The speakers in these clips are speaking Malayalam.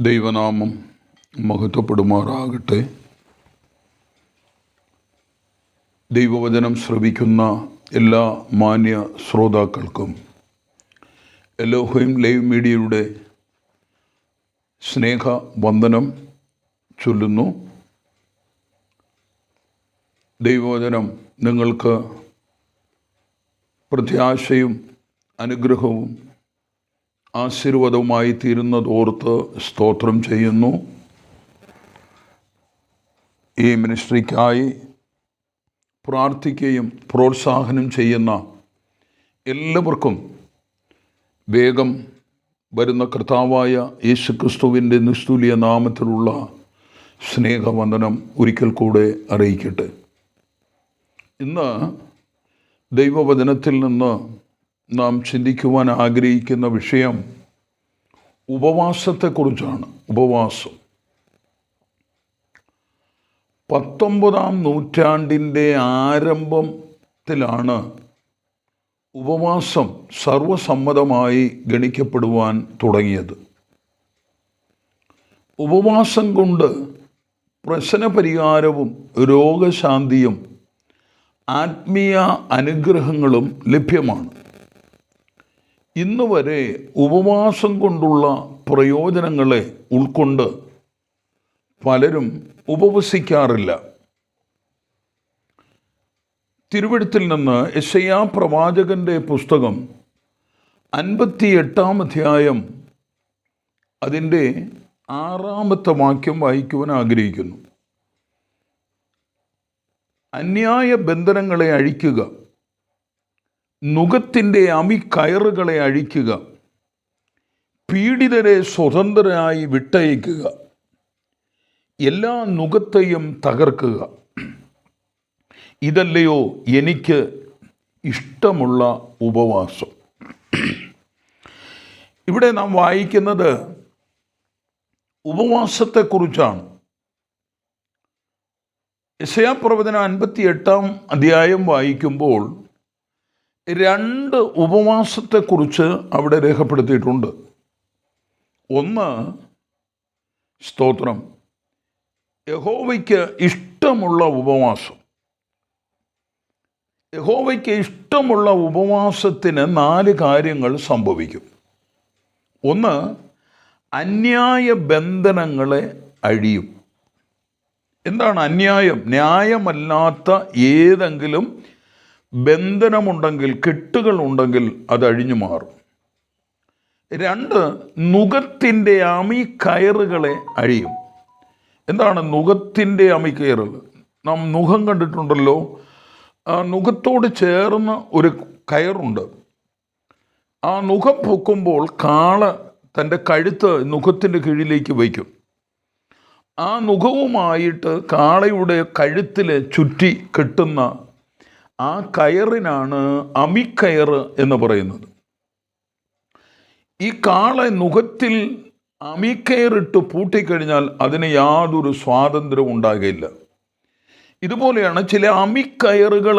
ദൈവനാമം മഹത്വപ്പെടുമാറാകട്ടെ. ദൈവവചനം ശ്രവിക്കുന്ന എല്ലാ മാന്യ ശ്രോതാക്കൾക്കും എലോഹയും ലൈവ് മീഡിയയുടെ സ്നേഹ വന്ദനം ചൊല്ലുന്നു. ദൈവവചനം നിങ്ങൾക്ക് പ്രത്യാശയും അനുഗ്രഹവും ആശീർവാദവുമായി തീരുന്നതോർത്ത് സ്തോത്രം ചെയ്യുന്നു. ഈ മിനിസ്ട്രിക്കായി പ്രാർത്ഥിക്കുകയും പ്രോത്സാഹനം ചെയ്യുന്ന എല്ലാവർക്കും വേഗം വരുന്ന കർത്താവായ യേശുക്രിസ്തുവിന്റെ നിസ്തുല്യ നാമത്തിലുള്ള സ്നേഹവന്ദനം ഒരിക്കൽ കൂടെ അറിയിക്കട്ടെ. ഇന്ന് ദൈവവചനത്തിൽ നിന്ന് നാം ചിന്തിക്കുവാൻ ആഗ്രഹിക്കുന്ന വിഷയം ഉപവാസത്തെക്കുറിച്ചാണ്. ഉപവാസം. പത്തൊമ്പതാം നൂറ്റാണ്ടിന്റെ ആരംഭത്തിലാണ് ഉപവാസം സർവസമ്മതമായി ഗണിക്കപ്പെടുവാൻ തുടങ്ങിയത്. ഉപവാസം കൊണ്ട് പ്രശ്നപരിഹാരവും രോഗശാന്തിയും ആത്മീയ അനുഗ്രഹങ്ങളും ലഭ്യമാണ്. ഇന്ന് വരെ ഉപവാസം കൊണ്ടുള്ള പ്രയോജനങ്ങളെ ഉൾക്കൊണ്ട് പലരും ഉപവസിക്കാറില്ല. തിരുവഴുത്തിൽ നിന്ന് യശയാ പ്രവാചകന്റെ പുസ്തകം അൻപത്തി എട്ടാം അധ്യായം അതിന്റെ ആറാമത്തെ വാക്യം വായിക്കുവാൻ ആഗ്രഹിക്കുന്നു. അന്യായ ബന്ധനങ്ങളെ അഴിക്കുക. നുഖത്തിന്റെ അമിക്കയറുകളെ അഴിക്കുക. പീഡിതരെ സ്വതന്ത്രരായി വിട്ടയക്കുക. എല്ലാ നുഖത്തെയും തകർക്കുക. ഇതല്ലയോ എനിക്ക് ഇഷ്ടമുള്ള ഉപവാസം. ഇവിടെ നാം വായിക്കുന്നത് ഉപവാസത്തെക്കുറിച്ചാണ്. യശയാപ്രവചന അൻപത്തി എട്ടാം അധ്യായം വായിക്കുമ്പോൾ രണ്ട് ഉപവാസത്തെക്കുറിച്ച് അവിടെ രേഖപ്പെടുത്തിയിട്ടുണ്ട്. ഒന്ന് സ്തോത്രം. യഹോവയ്ക്ക് ഇഷ്ടമുള്ള ഉപവാസം. യഹോവയ്ക്ക് ഇഷ്ടമുള്ള ഉപവാസത്തിന് നാല് കാര്യങ്ങൾ സംഭവിക്കും. ഒന്ന് അന്യായ ബന്ധനങ്ങളെ അഴിയും. എന്താണ് അന്യായം? ന്യായമല്ലാത്ത ഏതെങ്കിലും ബന്ധനമുണ്ടെങ്കിൽ കെട്ടുകൾ ഉണ്ടെങ്കിൽ അത് അഴിഞ്ഞു മാറും. രണ്ട് നുഖത്തിന്റെ അമി കയറുകളെ അഴിയും. എന്താണ് നുഖത്തിന്റെ അമി കയറുകൾ നാം നുഖം കണ്ടിട്ടുണ്ടല്ലോ. ആ നുഖത്തോട് ചേർന്ന് ഒരു കയറുണ്ട്. ആ നുഖം പൊക്കുമ്പോൾ കാള തന്റെ കഴുത്ത് നുഖത്തിന്റെ കീഴിലേക്ക് വയ്ക്കും. ആ നുഖവുമായിട്ട് കാളയുടെ കഴുത്തിൽ ചുറ്റി കെട്ടുന്ന ആ കയറിനാണ് അമിക്കയർ എന്ന് പറയുന്നത്. ഈ കാളെ നുഖത്തിൽ അമിക്കയറിട്ട് പൂട്ടിക്കഴിഞ്ഞാൽ അതിന് യാതൊരു സ്വാതന്ത്ര്യവും ഉണ്ടാകില്ല ഇതുപോലെയാണ് ചില അമിക്കയറുകൾ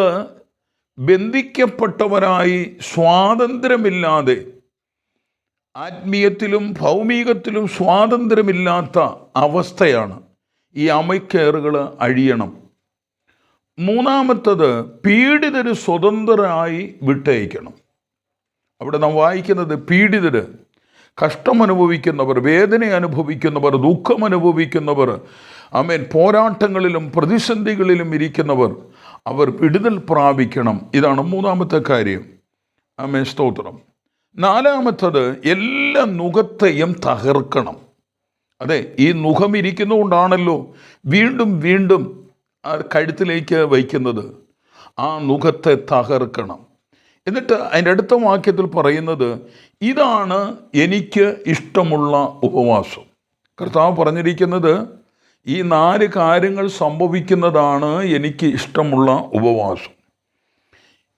ബന്ധിക്കപ്പെട്ടവരായി സ്വാതന്ത്ര്യമില്ലാതെ ആത്മീയത്തിലും ഭൗമികത്തിലും സ്വാതന്ത്ര്യമില്ലാത്ത അവസ്ഥയാണ് ഈ അമിക്കയറുകൾ അഴിയണം. മൂന്നാമത്തത് പീഡിതര് സ്വതന്ത്രരായി വിട്ടയക്കണം. അവിടെ നാം വായിക്കുന്നത് പീഡിതര് കഷ്ടമനുഭവിക്കുന്നവർ വേദന അനുഭവിക്കുന്നവർ ദുഃഖം അനുഭവിക്കുന്നവർ അമേൻ പോരാട്ടങ്ങളിലും പ്രതിസന്ധികളിലും ഇരിക്കുന്നവർ അവർ വിടുതൽ പ്രാപിക്കണം. ഇതാണ് മൂന്നാമത്തെ കാര്യം. അമേൻ സ്തോത്രം. നാലാമത്തത് എല്ലാ നുഖത്തെയും തകർക്കണം. അതെ ഈ നുഖം ഇരിക്കുന്നതുകൊണ്ടാണല്ലോ വീണ്ടും വീണ്ടും കഴുത്തിലേക്ക് വയ്ക്കുന്നത് ആ മുഖത്തെ തകർക്കണം. എന്നിട്ട് അതിന്റെ അടുത്ത വാക്യത്തിൽ പറയുന്നത് ഇതാണ് എനിക്ക് ഇഷ്ടമുള്ള ഉപവാസം. കർത്താവ് പറഞ്ഞിരിക്കുന്നത് ഈ നാല് കാര്യങ്ങൾ സംഭവിക്കുന്നതാണ് എനിക്ക് ഇഷ്ടമുള്ള ഉപവാസം.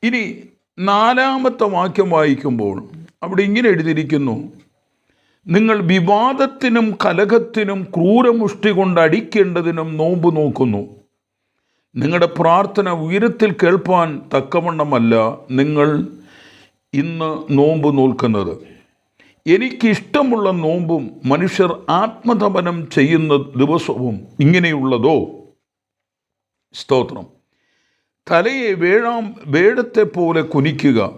ഇനി നാലാമത്തെ വാക്യം വായിക്കുമ്പോൾ അവിടെ ഇങ്ങനെ എഴുതിയിരിക്കുന്നു നിങ്ങൾ വിവാദത്തിനും കലഹത്തിനും ക്രൂരമുഷ്ടി കൊണ്ട് അടിക്കേണ്ടതിനും നോമ്പ് നോക്കുന്നു. നിങ്ങളുടെ പ്രാർത്ഥന ഉയരത്തിൽ കേൾപ്പാൻ തക്കവണ്ണമല്ല നിങ്ങൾ ഇന്ന് നോമ്പ് നോൽക്കുന്നത്. എനിക്കിഷ്ടമുള്ള നോമ്പും മനുഷ്യർ ആത്മതപനം ചെയ്യുന്ന ദിവസവും ഇങ്ങനെയുള്ളതോ? സ്തോത്രം. തലയെ വേഴാം വേഴത്തെ പോലെ കുനിക്കുക.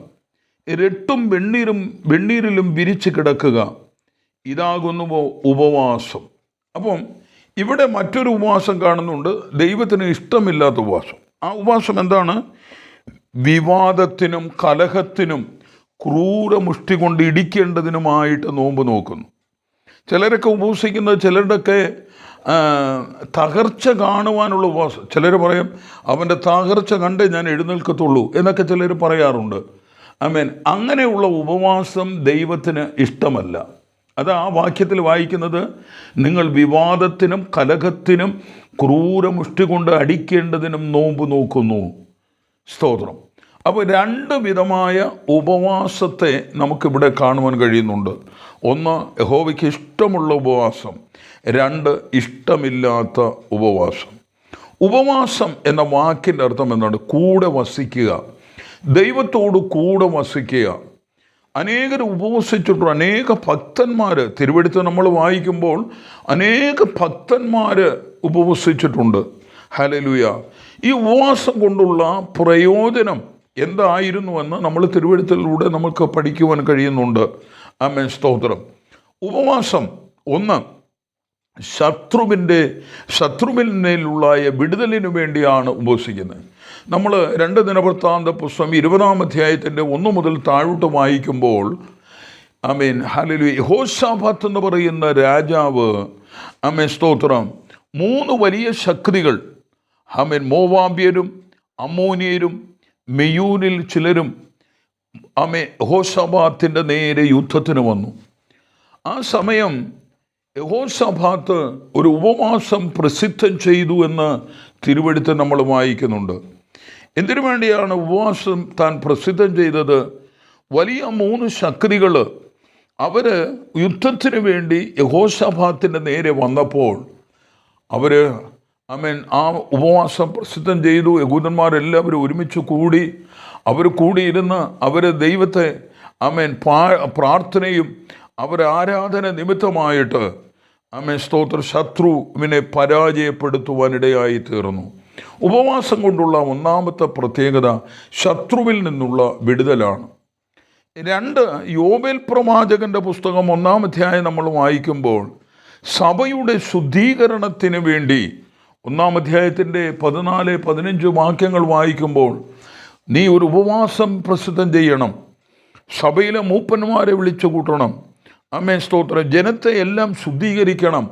രട്ടും വെണ്ണീരും വെണ്ണീരിലും വിരിച്ചു കിടക്കുക. ഇതാകുന്നുവോ ഉപവാസം. അപ്പം ഇവിടെ മറ്റൊരു ഉപവാസം കാണുന്നുണ്ട്. ദൈവത്തിന് ഇഷ്ടമില്ലാത്ത ഉപവാസം. ആ ഉപവാസം എന്താണ്? വിവാദത്തിനും കലഹത്തിനും ക്രൂരമുഷ്ടി കൊണ്ട് ഇടിക്കേണ്ടതിനുമായിട്ട് നോമ്പ് നോക്കുന്നു. ചിലരൊക്കെ ഉപവസിക്കുന്നത് ചിലരുടെയൊക്കെ തകർച്ച കാണുവാനുള്ള ഉപവാസം. ചിലർ പറയും അവന്റെ തകർച്ച കണ്ടേ ഞാൻ എഴുന്നേൽക്കത്തുള്ളൂ എന്നൊക്കെ ചിലർ പറയാറുണ്ട്. ഐ മീൻ അങ്ങനെയുള്ള ഉപവാസം ദൈവത്തിന് ഇഷ്ടമല്ല. അത് ആ വാക്യത്തിൽ വായിക്കുന്നത് നിങ്ങൾ വിവാദത്തിനും കലഹത്തിനും ക്രൂരമുഷ്ടി കൊണ്ട് അടിക്കേണ്ടതിനും നോമ്പ് നോക്കുന്നു. സ്തോത്രം. അപ്പോൾ രണ്ട് വിധമായ ഉപവാസത്തെ നമുക്കിവിടെ കാണുവാൻ കഴിയുന്നുണ്ട്. ഒന്ന് യഹോവയ്ക്ക് ഇഷ്ടമുള്ള ഉപവാസം. രണ്ട് ഇഷ്ടമില്ലാത്ത ഉപവാസം. ഉപവാസം എന്ന വാക്കിന്റെ അർത്ഥം എന്താണ്? കൂടെ വസിക്കുക. ദൈവത്തോട് കൂടെ വസിക്കുക. അനേകർ ഉപവസിച്ചിട്ടുണ്ട്. അനേക ഭക്തന്മാർ തിരുവെടുത്ത് നമ്മൾ വായിക്കുമ്പോൾ അനേക ഭക്തന്മാർ ഉപവസിച്ചിട്ടുണ്ട്. ഹലലുയ ഈ ഉപവാസം കൊണ്ടുള്ള പ്രയോജനം എന്തായിരുന്നുവെന്ന് നമ്മൾ തിരുവെടുത്തിലൂടെ നമുക്ക് പഠിക്കുവാൻ കഴിയുന്നുണ്ട്. അമ്മൻ സ്തോത്രം. ഉപവാസം ഒന്ന് ശത്രുവിന്റെ ശത്രുവിനുള്ളായ വിടുതലിനു വേണ്ടിയാണ് ഉപസിക്കുന്നത്. നമ്മൾ രണ്ട് ദിനവൃത്താന്ത പുസ്തകം ഇരുപതാം അധ്യായത്തിന്റെ ഒന്നു മുതൽ താഴോട്ട് വായിക്കുമ്പോൾ ഐ മീൻ ഹലലു ഹോസാഫത്ത് എന്ന് പറയുന്ന രാജാവ് അമീൻ സ്തോത്രം. മൂന്ന് വലിയ ശക്തികൾ ഹമീൻ മോവാബ്യരും അമോനിയരും മെയൂനിൽ ചിലരും അമേ ഹോഷാബാത്തിന്റെ നേരെ യുദ്ധത്തിന് വന്നു. ആ സമയം യഹോസഭാത്ത് ഒരു ഉപവാസം പ്രസിദ്ധം ചെയ്തു എന്ന് തിരുവെടുത്ത് നമ്മൾ വായിക്കുന്നുണ്ട്. എന്തിനു വേണ്ടിയാണ് ഉപവാസം താൻ പ്രസിദ്ധം ചെയ്തത്? വലിയ മൂന്ന് ശക്തികൾ അവർ യുദ്ധത്തിന് വേണ്ടി യഹോസഭാത്തിന്റെ നേരെ വന്നപ്പോൾ അവർ ഐ മീൻ ആ ഉപവാസം പ്രസിദ്ധം ചെയ്തു. യഹൂദന്മാരെല്ലാവരും ഒരുമിച്ച് കൂടി അവർ കൂടിയിരുന്ന് അവർ ദൈവത്തെ ഐ മീൻ പ്രാർത്ഥനയും അവർ ആരാധന നിമിത്തമായിട്ട് അമേൻ സ്തോത്ര. ശത്രുവിനെ പരാജയപ്പെടുത്തുവാനിടയായി തീർന്നു. ഉപവാസം കൊണ്ടുള്ള ഒന്നാമത്തെ പ്രത്യേകത ശത്രുവിൽ നിന്നുള്ള വിടുതലാണ്. രണ്ട് യോബേൽ പ്രവാചകന്റെ പുസ്തകം ഒന്നാം അധ്യായം നമ്മൾ വായിക്കുമ്പോൾ സഭയുടെ ശുദ്ധീകരണത്തിന് വേണ്ടി ഒന്നാം അധ്യായത്തിന്റെ പതിനാല് പതിനഞ്ച് വാക്യങ്ങൾ വായിക്കുമ്പോൾ നീ ഒരു ഉപവാസം പ്രസിദ്ധം ചെയ്യണം. സഭയിലെ മൂപ്പന്മാരെ വിളിച്ചു കൂട്ടണം. അമ്മേ സ്തോത്രം. ജനത്തെ എല്ലാം ശുദ്ധീകരിക്കണം.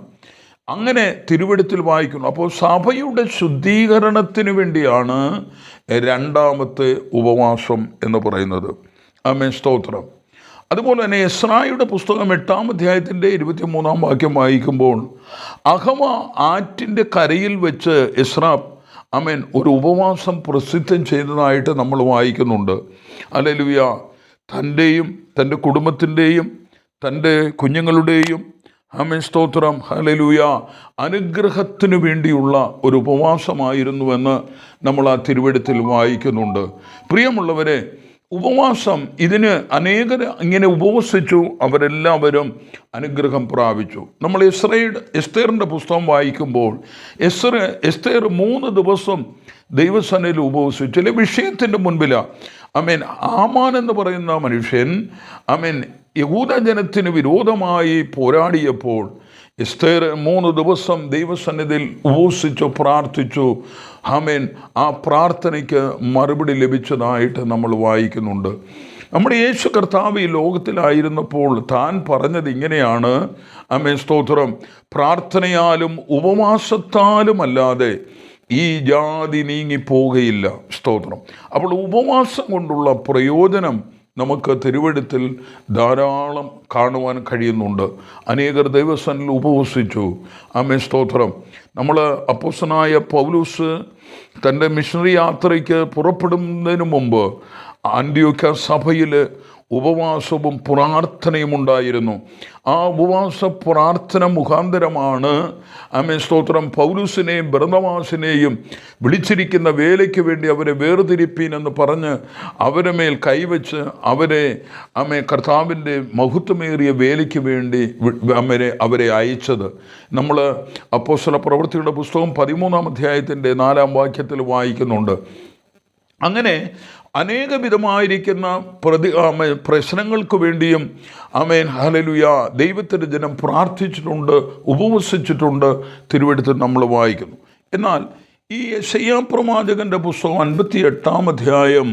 അങ്ങനെ തിരുവെടുത്തിൽ വായിക്കുന്നു. അപ്പോൾ സഭയുടെ ശുദ്ധീകരണത്തിന് വേണ്ടിയാണ് രണ്ടാമത്തെ ഉപവാസം എന്ന് പറയുന്നത്. അമ്മേ സ്തോത്രം. അതുപോലെ തന്നെ എസ്രായുടെ പുസ്തകം എട്ടാം അധ്യായത്തിന്റെ ഇരുപത്തി മൂന്നാം വാക്യം വായിക്കുമ്പോൾ അഹമ ആറ്റിന്റെ കരയിൽ വെച്ച് എസ്ര അമേൻ ഒരു ഉപവാസം പ്രസിദ്ധം ചെയ്തതായിട്ട് നമ്മൾ വായിക്കുന്നുണ്ട്. അല്ലെലുയ തന്റെയും തന്റെ കുടുംബത്തിന്റെയും തന്റെ കുഞ്ഞുങ്ങളുടെയും അമേൻ സ്തോത്രം. ഹലലൂയ അനുഗ്രഹത്തിനു വേണ്ടിയുള്ള ഒരു ഉപവാസമായിരുന്നുവെന്ന് നമ്മൾ ആ തിരുവെടുത്തിൽ വായിക്കുന്നുണ്ട്. പ്രിയമുള്ളവരെ ഉപവാസം ഇതിന് അനേകർ ഇങ്ങനെ ഉപവസിച്ചു. അവരെല്ലാവരും അനുഗ്രഹം പ്രാപിച്ചു. നമ്മൾ എസ്രയുടെ എസ്തേറിന്റെ പുസ്തകം വായിക്കുമ്പോൾ എസ്ര എസ്തേർ മൂന്ന് ദിവസം ദൈവസനയിൽ ഉപവസിച്ചു. ചില വിഷയത്തിന്റെ മുൻപിലാണ് ഐ മീൻ ആമാൻ എന്ന് പറയുന്ന മനുഷ്യൻ അമേൻ യഹൂദജനത്തിന് വിരോധമായി പോരാടിയപ്പോൾ എസ്തേർ മൂന്ന് ദിവസം ദൈവസന്നിധിയിൽ ഉപസിച്ചു പ്രാർത്ഥിച്ചു. ഹമേൻ ആ പ്രാർത്ഥനയ്ക്ക് മറുപടി ലഭിച്ചതായിട്ട് നമ്മൾ വായിക്കുന്നുണ്ട്. നമ്മുടെ യേശു കർത്താവ് ഈ ലോകത്തിലായിരുന്നപ്പോൾ താൻ പറഞ്ഞത് ഇങ്ങനെയാണ്. അമേ സ്തോത്രം. പ്രാർത്ഥനയാലും ഉപവാസത്താലും അല്ലാതെ ഈ ജാതി നീങ്ങിപ്പോകുകയില്ല സ്തോത്രം. അപ്പോൾ ഉപവാസം കൊണ്ടുള്ള പ്രയോജനം നമുക്ക് തിരുവെടുത്തിൽ ധാരാളം കാണുവാൻ കഴിയുന്നുണ്ട്. അനേകർ ദൈവസനിൽ ഉപവസിച്ചു. ആമേ സ്തോത്രം. നമ്മൾ അപ്പോസനായ പൗലൂസ് തന്റെ മിഷണറി യാത്രയ്ക്ക് പുറപ്പെടുന്നതിന് മുമ്പ് ആൻഡിയോക്ക സഭയിൽ ഉപവാസവും പ്രാർത്ഥനയും ഉണ്ടായിരുന്നു. ആ ഉപവാസ പ്രാർത്ഥന മുഖാന്തരമാണ് അമേ സ്തോത്രം പൗലുസിനെയും ഭരതവാസിനെയും വിളിച്ചിരിക്കുന്ന വേലയ്ക്ക് വേണ്ടി അവരെ വേർതിരിപ്പീൻ എന്ന് പറഞ്ഞ് അവരെ മേൽ കൈവച്ച് അവരെ അമേ കർത്താവിന്റെ മഹത്വമേറിയ വേലയ്ക്ക് വേണ്ടി അമ്മരെ അവരെ അയച്ചത്. നമ്മൾ അപ്പോസ്തല പ്രവൃത്തിയുടെ പുസ്തകം പതിമൂന്നാം അധ്യായത്തിന്റെ നാലാം വാക്യത്തിൽ വായിക്കുന്നുണ്ട്. അങ്ങനെ അനേക വിധമായിരിക്കുന്ന പ്രതി പ്രശ്നങ്ങൾക്ക് വേണ്ടിയും ആമേൻ ഹലലുയ ദൈവത്തിന്റെ ജനം പ്രാർത്ഥിച്ചിട്ടുണ്ട് ഉപവസിച്ചിട്ടുണ്ട് തിരുവെടുത്ത് നമ്മൾ വായിക്കുന്നു. എന്നാൽ ഈ ശയ്യാപ്രവാചകന്റെ പുസ്തകം അൻപത്തി എട്ടാം അധ്യായം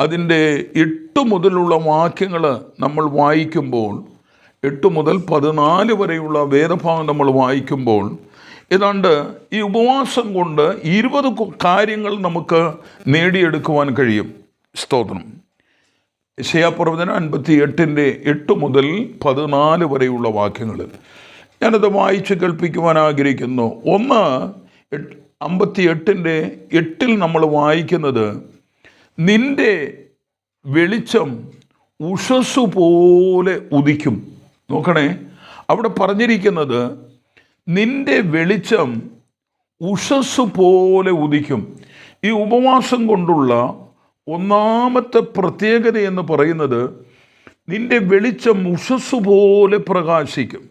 അതിന്റെ എട്ട് മുതലുള്ള വാക്യങ്ങൾ നമ്മൾ വായിക്കുമ്പോൾ എട്ട് മുതൽ പതിനാല് വരെയുള്ള വേദഭാഗം നമ്മൾ വായിക്കുമ്പോൾ ഏതാണ്ട് ഈ ഉപവാസം കൊണ്ട് ഇരുപത് കാര്യങ്ങൾ നമുക്ക് നേടിയെടുക്കുവാൻ കഴിയും. സ്തോത്രം. ശയാപ്രവചനം അൻപത്തി എട്ടിന്റെ എട്ട് മുതൽ പതിനാല് വരെയുള്ള വാക്യങ്ങൾ ഞാനത് വായിച്ച് കേൾപ്പിക്കുവാൻ ആഗ്രഹിക്കുന്നു. ഒന്ന് അമ്പത്തി എട്ടിന്റെ എട്ടിൽ നമ്മൾ വായിക്കുന്നത് നിന്റെ വെളിച്ചം ഉഷസ് പോലെ ഉദിക്കും. നോക്കണേ. അവിടെ പറഞ്ഞിരിക്കുന്നത് നിന്റെ വെളിച്ചം ഉഷസ് പോലെ ഉദിക്കും. ഈ ഉപവാസം കൊണ്ടുള്ള ഒന്നാമത്തെ പ്രത്യേകത എന്ന് പറയുന്നത് നിന്റെ വെളിച്ചം ഉഷസ് പോലെ പ്രകാശിക്കും.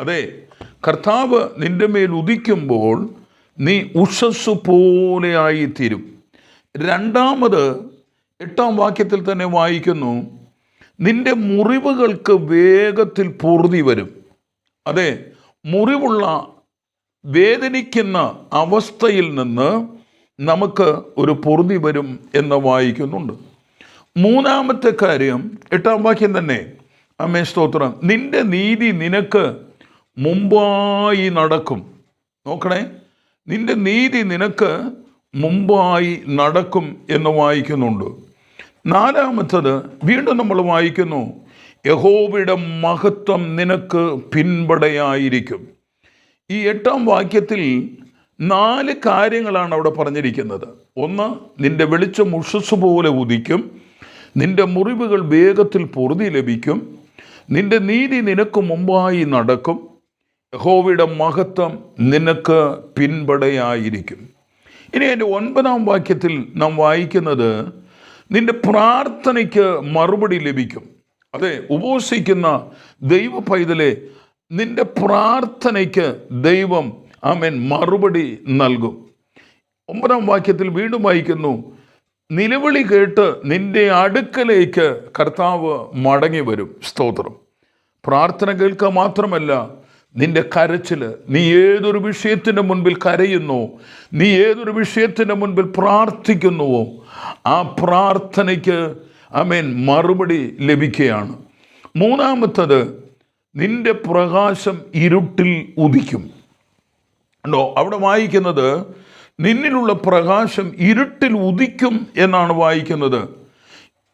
അതെ കർത്താവ് നിന്റെ മേൽ ഉദിക്കുമ്പോൾ നീ ഉഷസ് പോലെയായി തീരും രണ്ടാമത് എട്ടാം വാക്യത്തിൽ തന്നെ വായിക്കുന്നു നിന്റെ മുറിവുകൾക്ക് വേഗത്തിൽ പൂർതി വരും. അതെ മുറിവുള്ള വേദനിക്കുന്ന അവസ്ഥയിൽ നിന്ന് നമുക്ക് ഒരു പൊറുതി വരും എന്ന് വായിക്കുന്നുണ്ട്. മൂന്നാമത്തെ കാര്യം എട്ടാം വാക്യം തന്നെ അമ്മേ സ്തോത്രം നിന്റെ നീതി നിനക്ക് മുമ്പായി നടക്കും. നോക്കണേ നിന്റെ നീതി നിനക്ക് മുമ്പായി നടക്കും എന്ന് വായിക്കുന്നുണ്ട്. നാലാമത്തത് വീണ്ടും നമ്മൾ വായിക്കുന്നു യഹോവയുടെ മഹത്വം നിനക്ക് പിൻപടയായിരിക്കും. ഈ എട്ടാം വാക്യത്തിൽ നാല് കാര്യങ്ങളാണ് അവിടെ പറഞ്ഞിരിക്കുന്നത്. ഒന്ന് നിന്റെ വെളിച്ചം ഉഷസ് പോലെ ഉദിക്കും. നിന്റെ മുറിവുകൾ വേഗത്തിൽ പൊറുതി ലഭിക്കും. നിന്റെ നീതി നിനക്ക് മുമ്പായി നടക്കും. യഹോവയുടെ മഹത്വം നിനക്ക് പിൻപടയായിരിക്കും. ഇനി എന്റെ ഒൻപതാം വാക്യത്തിൽ നാം വായിക്കുന്നത് നിന്റെ പ്രാർത്ഥനയ്ക്ക് മറുപടി ലഭിക്കും. അതെ ഉപവസിക്കുന്ന ദൈവ പൈതലെ നിന്റെ പ്രാർത്ഥനയ്ക്ക് ദൈവം ആമേൻ മറുപടി നൽകും. ഒമ്പതാം വാക്യത്തിൽ വീണ്ടും വായിക്കുന്നു നിലവിളി കേട്ട് നിന്റെ അടുക്കലേക്ക് കർത്താവ് മടങ്ങി വരും. സ്തോത്രം. പ്രാർത്ഥന കേൾക്കുക മാത്രമല്ല നിന്റെ കരച്ചിൽ നീ ഏതൊരു വിഷയത്തിന്റെ മുൻപിൽ കരയുന്നു നീ ഏതൊരു വിഷയത്തിന്റെ മുൻപിൽ പ്രാർത്ഥിക്കുന്നുവോ ആ പ്രാർത്ഥനയ്ക്ക് അമേൻ മറുപടി ലഭിക്കുകയാണ്. മൂന്നാമത്തത് നിന്റെ പ്രകാശം ഇരുട്ടിൽ ഉദിക്കും. ഉണ്ടോ അവിടെ വായിക്കുന്നത് നിന്നിലുള്ള പ്രകാശം ഇരുട്ടിൽ ഉദിക്കും എന്നാണ് വായിക്കുന്നത്.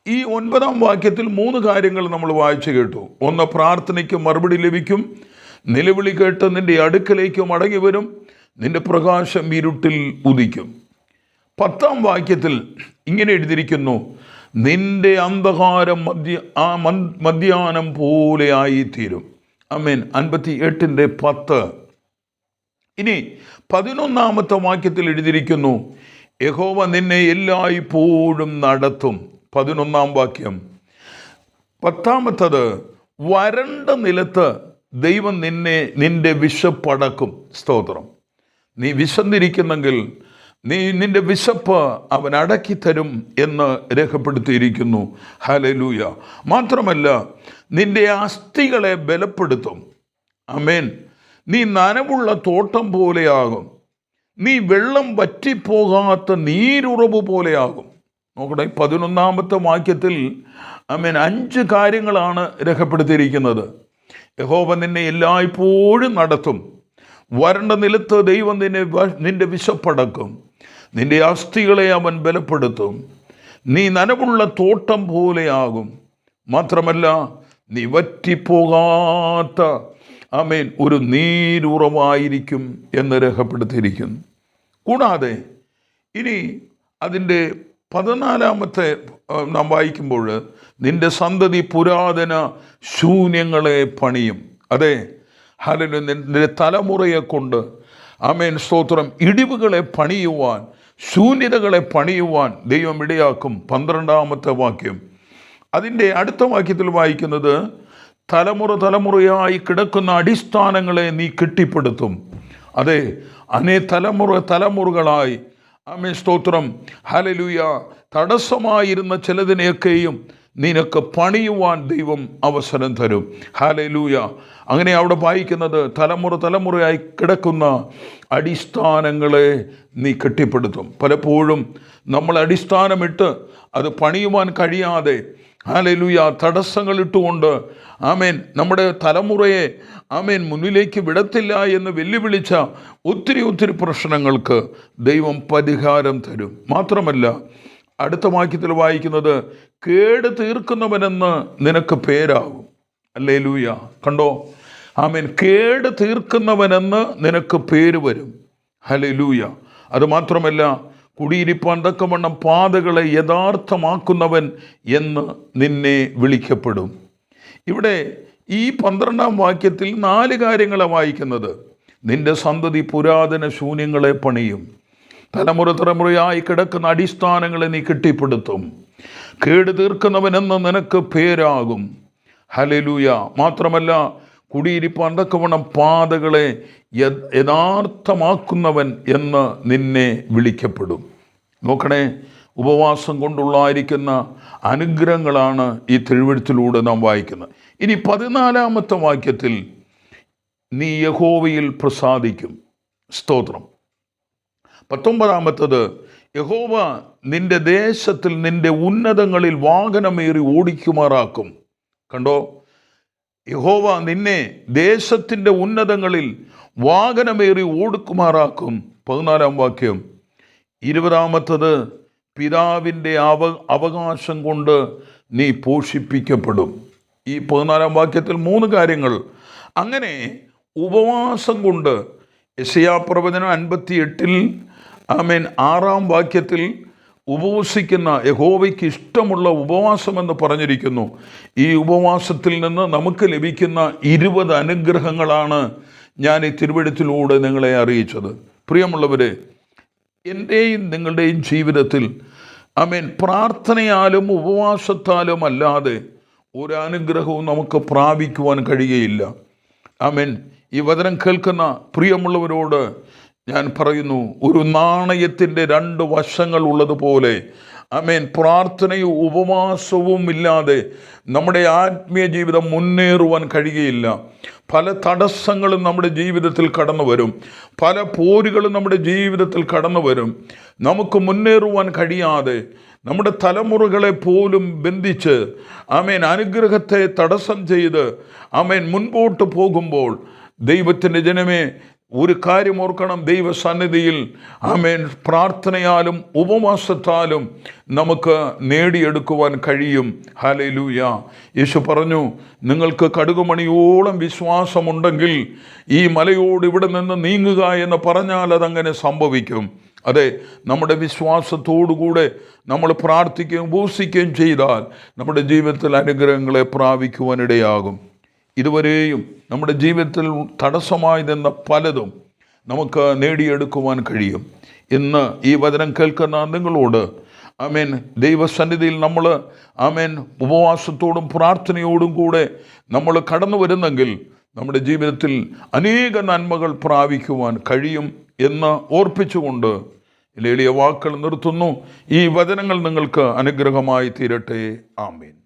ഈ ഒൻപതാം വാക്യത്തിൽ മൂന്ന് കാര്യങ്ങൾ നമ്മൾ വായിച്ചു കേട്ടു. ഒന്ന് പ്രാർത്ഥനയ്ക്ക് മറുപടി ലഭിക്കും. നിലവിളി കേട്ട് നിന്റെ അടുക്കലേക്ക് മടങ്ങി വരും. നിന്റെ പ്രകാശം ഇരുട്ടിൽ ഉദിക്കും. പത്താം വാക്യത്തിൽ ഇങ്ങനെ എഴുതിയിരിക്കുന്നു. നിന്റെ അന്ധകാരം മദ്യ ആ മദ്യാനം പോലെ ആയിത്തീരും. അമേൻ അൻപത്തി എട്ടിന്റെ പത്ത്. ഇനി പതിനൊന്നാമത്തെ വാക്യത്തിൽ എഴുതിയിരിക്കുന്നു യഹോവ നിന്നെ എല്ലായ്പ്പോഴും നടത്തും. പതിനൊന്നാം വാക്യം. പത്താമത്തത് വരണ്ട നിലത്ത് ദൈവം നിന്നെ നിന്റെ വിശപ്പടക്കും. സ്തോത്രം. നീ വിശന്നിരിക്കുന്നെങ്കിൽ നീ നിന്റെ വിശപ്പ് അവൻ അടക്കി തരും എന്ന് രേഖപ്പെടുത്തിയിരിക്കുന്നു. ഹലലൂയ മാത്രമല്ല നിന്റെ അസ്ഥികളെ ബലപ്പെടുത്തും. അമേൻ നീ നനവുള്ള തോട്ടം പോലെയാകും. നീ വെള്ളം വറ്റിപ്പോകാത്ത നീരുറവ് പോലെയാകും. നോക്കട്ടെ പതിനൊന്നാമത്തെ വാക്യത്തിൽ അമേൻ അഞ്ച് കാര്യങ്ങളാണ് രേഖപ്പെടുത്തിയിരിക്കുന്നത്. യഹോവ നിന്നെ എല്ലായ്പ്പോഴും നടത്തും. വരണ്ട നിലത്ത് ദൈവം നിന്നെ നിന്റെ വിശപ്പടക്കും. നിന്റെ അസ്ഥികളെ അവൻ ബലപ്പെടുത്തും. നീ നനവുള്ള തോട്ടം പോലെയാകും. മാത്രമല്ല നീ വറ്റിപ്പോകാത്ത ആമേൻ ഒരു നീരുറവായിരിക്കും എന്ന് രേഖപ്പെടുത്തിയിരിക്കുന്നു. കൂടാതെ ഇനി അതിന്റെ പതിനാലാമത്തെ നാം വായിക്കുമ്പോൾ നിന്റെ സന്തതി പുരാതന ശൂന്യങ്ങളെ പണിയും. അതെ ഹലോ നിന്റെ തലമുറയെ കൊണ്ട് ആമേൻ സ്തോത്രം ഇടിവുകളെ പണിയുവാൻ ശൂന്യതകളെ പണിയുവാൻ ദൈവം ഇടയാക്കും. പന്ത്രണ്ടാമത്തെ വാക്യം. അതിന്റെ അടുത്ത വാക്യത്തിൽ വായിക്കുന്നത് തലമുറ തലമുറയായി കിടക്കുന്ന അടിസ്ഥാനങ്ങളെ നീ കെട്ടിപ്പടുത്തും. അതെ അനേ തലമുറ തലമുറകളായി. ആമേ സ്തോത്രം. ഹലലുയ തടസ്സമായിരുന്ന ചിലതിനെയൊക്കെയും നിനക്ക് പണിയുവാൻ ദൈവം അവസരം തരും. ഹാലലൂയ അങ്ങനെ അവിടെ വായിക്കുന്നത് തലമുറ തലമുറയായി കിടക്കുന്ന അടിസ്ഥാനങ്ങളെ നീ കെട്ടിപ്പടുത്തും. പലപ്പോഴും നമ്മൾ അടിസ്ഥാനമിട്ട് അത് പണിയുവാൻ കഴിയാതെ ഹാലലൂയ തടസ്സങ്ങളിട്ടുകൊണ്ട് ആമേൻ നമ്മുടെ തലമുറയെ ആമേൻ മുന്നിലേക്ക് വിടത്തില്ല എന്ന് വെല്ലുവിളിച്ച ഒത്തിരി ഒത്തിരി പ്രശ്നങ്ങൾക്ക് ദൈവം പരിഹാരം തരും. മാത്രമല്ല അടുത്ത വാക്യത്തിൽ വായിക്കുന്നത് കേട് തീർക്കുന്നവനെന്ന് നിനക്ക് പേരാകും. അല്ലേ ലൂയ കണ്ടോ? ആമേൻ. കേട് തീർക്കുന്നവനെന്ന് നിനക്ക് പേര് വരും. ഹലേ ലൂയ അതുമാത്രമല്ല കുടിയിരിപ്പാൻ തക്കവണ്ണം പാതകളെ യഥാർത്ഥമാക്കുന്നവൻ എന്ന് നിന്നെ വിളിക്കപ്പെടും. ഇവിടെ ഈ പന്ത്രണ്ടാം വാക്യത്തിൽ നാല് കാര്യങ്ങളാണ് വായിക്കുന്നത്. നിന്റെ സന്തതി പുരാതന ശൂന്യങ്ങളെ പണിയും. തലമുറ തലമുറയായി കിടക്കുന്ന അടിസ്ഥാനങ്ങളെ നീ കെട്ടിപ്പടുത്തും. കേട് തീർക്കുന്നവനെന്ന് നിനക്ക് പേരാകും. ഹലലൂയ മാത്രമല്ല കുടിയിരിപ്പാൻ തക്കവണ്ണം പാതകളെ യഥാർത്ഥമാക്കുന്നവൻ എന്ന് നിന്നെ വിളിക്കപ്പെടും. നോക്കണേ ഉപവാസം കൊണ്ടുള്ളായിരിക്കുന്ന അനുഗ്രഹങ്ങളാണ് ഈ തിരുവഴുത്തിലൂടെ നാം വായിക്കുന്നത്. ഇനി പതിനാലാമത്തെ വാക്യത്തിൽ നീ യഹോവയിൽ പ്രസാദിക്കും. സ്തോത്രം. പത്തൊമ്പതാമത്തത് യഹോവ നിന്റെ ദേശത്തിൽ നിന്റെ ഉന്നതങ്ങളിൽ വാഹനമേറി ഓടിക്കുമാറാക്കും. കണ്ടോ? യഹോവ നിന്നെ ദേശത്തിന്റെ ഉന്നതങ്ങളിൽ വാഹനമേറി ഓടുക്കുമാറാക്കും. പതിനാലാം വാക്യം. ഇരുപതാമത്തത് പിതാവിന്റെ അവ അവകാശം കൊണ്ട് നീ പോഷിപ്പിക്കപ്പെടും. ഈ പതിനാലാം വാക്യത്തിൽ മൂന്ന് കാര്യങ്ങൾ. അങ്ങനെ ഉപവാസം കൊണ്ട് യശയാപ്രവചനം അൻപത്തി എട്ടിൽ ആമേൻ. ആറാം വാക്യത്തിൽ ഉപവസിക്കുന്ന യഹോവയ്ക്ക് ഇഷ്ടമുള്ള ഉപവാസമെന്ന് പറഞ്ഞിരിക്കുന്നു. ഈ ഉപവാസത്തിൽ നിന്ന് നമുക്ക് ലഭിക്കുന്ന ഇരുപത് അനുഗ്രഹങ്ങളാണ് ഞാൻ ഈ തിരുവഴുത്തിലൂടെ നിങ്ങളെ അറിയിച്ചത്. പ്രിയമുള്ളവരെ എന്റെയും നിങ്ങളുടെയും ജീവിതത്തിൽ ആമേൻ പ്രാർത്ഥനയാലും ഉപവാസത്താലും അല്ലാതെ ഒരു അനുഗ്രഹവും നമുക്ക് പ്രാപിക്കുവാൻ കഴിയുകയില്ല. ആമേൻ ഈ വചനം കേൾക്കുന്ന പ്രിയമുള്ളവരോട് ഞാൻ പറയുന്നു ഒരു നാണയത്തിന്റെ രണ്ട് വശങ്ങൾ ഉള്ളതുപോലെ ആമേൻ പ്രാർത്ഥനയും ഉപവാസവും ഇല്ലാതെ നമ്മുടെ ആത്മീയ ജീവിതം മുന്നേറുവാൻ കഴിയുകയില്ല. പല തടസ്സങ്ങളും നമ്മുടെ ജീവിതത്തിൽ കടന്നു വരും. പല പോരുകളും നമ്മുടെ ജീവിതത്തിൽ കടന്നു വരും. നമുക്ക് മുന്നേറുവാൻ കഴിയാതെ നമ്മുടെ തലമുറകളെ പോലും ബന്ധിച്ച് ആമേൻ അനുഗ്രഹത്തെ തടസ്സം ചെയ്ത് ആമേൻ മുൻപോട്ട് പോകുമ്പോൾ ദൈവത്തിന്റെ ജനമേ ഒരു കാര്യം ഓർക്കണം ദൈവസന്നിധിയിൽ. ആമേൻ. പ്രാർത്ഥനയാലും ഉപവാസത്താലും നമുക്ക് നേടിയെടുക്കുവാൻ കഴിയും. ഹാലലൂയ യേശു പറഞ്ഞു നിങ്ങൾക്ക് കടുകുമണിയോളം വിശ്വാസമുണ്ടെങ്കിൽ ഈ മലയോട് ഇവിടെ നിന്ന് നീങ്ങുക എന്ന് പറഞ്ഞാൽ അതങ്ങനെ സംഭവിക്കും. അതെ നമ്മുടെ വിശ്വാസത്തോടുകൂടെ നമ്മൾ പ്രാർത്ഥിക്കുകയും ഉപസിക്കുകയും ചെയ്താൽ നമ്മുടെ ജീവിതത്തിൽ അനുഗ്രഹങ്ങളെ പ്രാപിക്കുവാനിടയാകും. ഇതുവരെയും നമ്മുടെ ജീവിതത്തിൽ തടസ്സമായി നിന്ന പലതും നമുക്ക് നേടിയെടുക്കുവാൻ കഴിയും. ഇന്ന് ഈ വചനം കേൾക്കുന്ന നിങ്ങളോട് ആമേൻ. ദൈവസന്നിധിയിൽ നമ്മൾ ആമേൻ. ഉപവാസത്തോടും പ്രാർത്ഥനയോടും കൂടെ നമ്മൾ കടന്നു വരുന്നെങ്കിൽ നമ്മുടെ ജീവിതത്തിൽ അനേക നന്മകൾ പ്രാപിക്കുവാൻ കഴിയും എന്ന് ഓർപ്പിച്ചുകൊണ്ട് എളിയ വാക്കുകൾ നിർത്തുന്നു. ഈ വചനങ്ങൾ നിങ്ങൾക്ക് അനുഗ്രഹമായി തീരട്ടെ. ആമേൻ.